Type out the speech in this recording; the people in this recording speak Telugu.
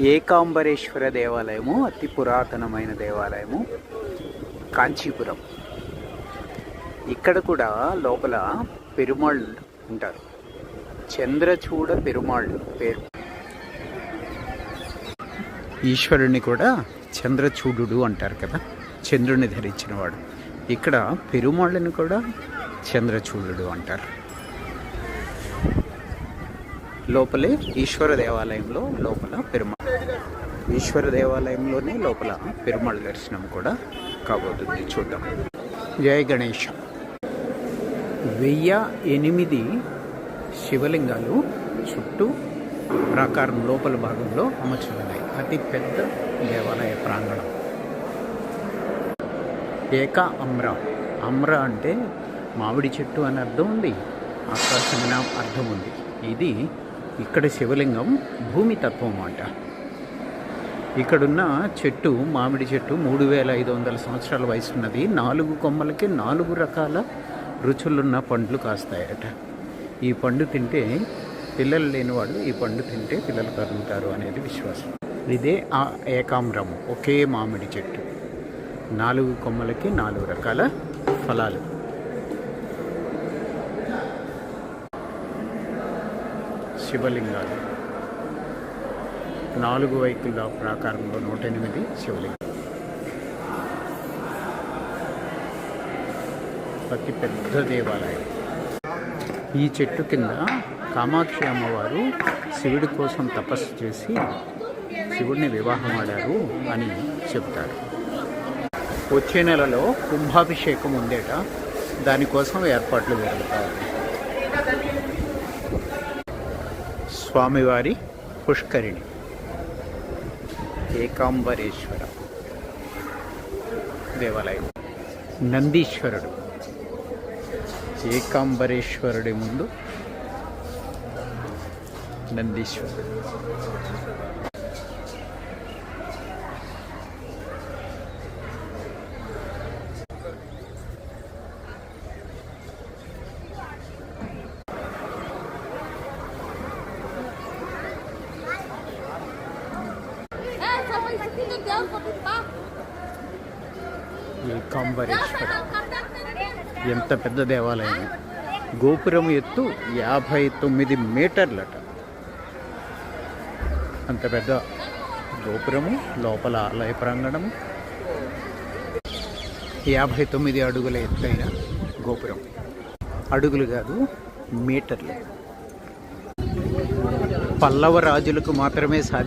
ఏకాంబరేశ్వర దేవాలయము అతి పురాతనమైన దేవాలయము కాంచీపురం. ఇక్కడ కూడా లోపల పెరుమాళ్ళు ఉంటారు. చంద్రచూడ పెరుమాళ్ళు పేరు. ఈశ్వరుణ్ణి కూడా చంద్రచూడు అంటారు కదా చంద్రుని ధరించినవాడు. ఇక్కడ పెరుమాళ్ళని కూడా చంద్రచూడు అంటారు. లోపలే ఈశ్వర దేవాలయంలో లోపల పెరుమాళ్ ఈశ్వర దేవాలయంలోనే లోపల పెరుమాళ్ దర్శనం కూడా కాబోతుంది. చూద్దాం. జయ గణేష్. వెయ్యి ఎనిమిది శివలింగాలు చుట్టూ ప్రాకారం లోపల భాగంలో అమర్చబడ్డాయి. అతి పెద్ద దేవాలయ ప్రాంగణం. ఏక అమ్ర. అమ్ర అంటే మామిడి చెట్టు అని అర్థం ఉంది. ఆకాశమైన అర్థం ఉంది. ఇది ఇక్కడ శివలింగం భూమి తత్వం అంట ఇక్కడున్న చెట్టు మామిడి చెట్టు మూడు వేల ఐదు వందల సంవత్సరాల వయసు ఉన్నది నాలుగు కొమ్మలకి నాలుగు రకాల రుచులున్న పండ్లు కాస్తాయట. ఈ పండు తింటే పిల్లలు లేని వాళ్ళు ఈ పండు తింటే పిల్లలు కలుగుతారు అనేది విశ్వాసం. ఇదే ఆ ఏకామ్రము ఒకే మామిడి చెట్టు. నాలుగు కొమ్మలకి నాలుగు రకాల ఫలాలు. శివలింగాలు. నాలుగు వైపుల ప్రాకారంలో నూట ఎనిమిది శివలింగం. అతి పెద్ద దేవాలయం. ఈ చెట్టు కింద కామాక్షి అమ్మవారు శివుడి కోసం తపస్సు చేసి శివుడిని వివాహం ఆడారు అని చెప్తారు వచ్చే నెలలో కుంభాభిషేకం ఉందేట దానికోసం ఏర్పాట్లు జరుగుతాయి. స్వామివారి పుష్కరిణి. ఏకాంబరేశ్వర దేవాలయం. నందీశ్వరుడు. ఏకాంబరేశ్వరుడి ముందు నందీశ్వరుడు. ఏకాంబరేశ్వర ఎంత పెద్ద దేవాలయం. గోపురం ఎత్తు యాభై తొమ్మిది మీటర్లట. అంత పెద్ద గోపురము లోపల ఆలయ ప్రాంగణము. యాభై తొమ్మిది అడుగుల ఎత్తైన గోపురం. అడుగులు కాదు మీటర్లు. పల్లవ రాజులకు మాత్రమే సాధ్యం.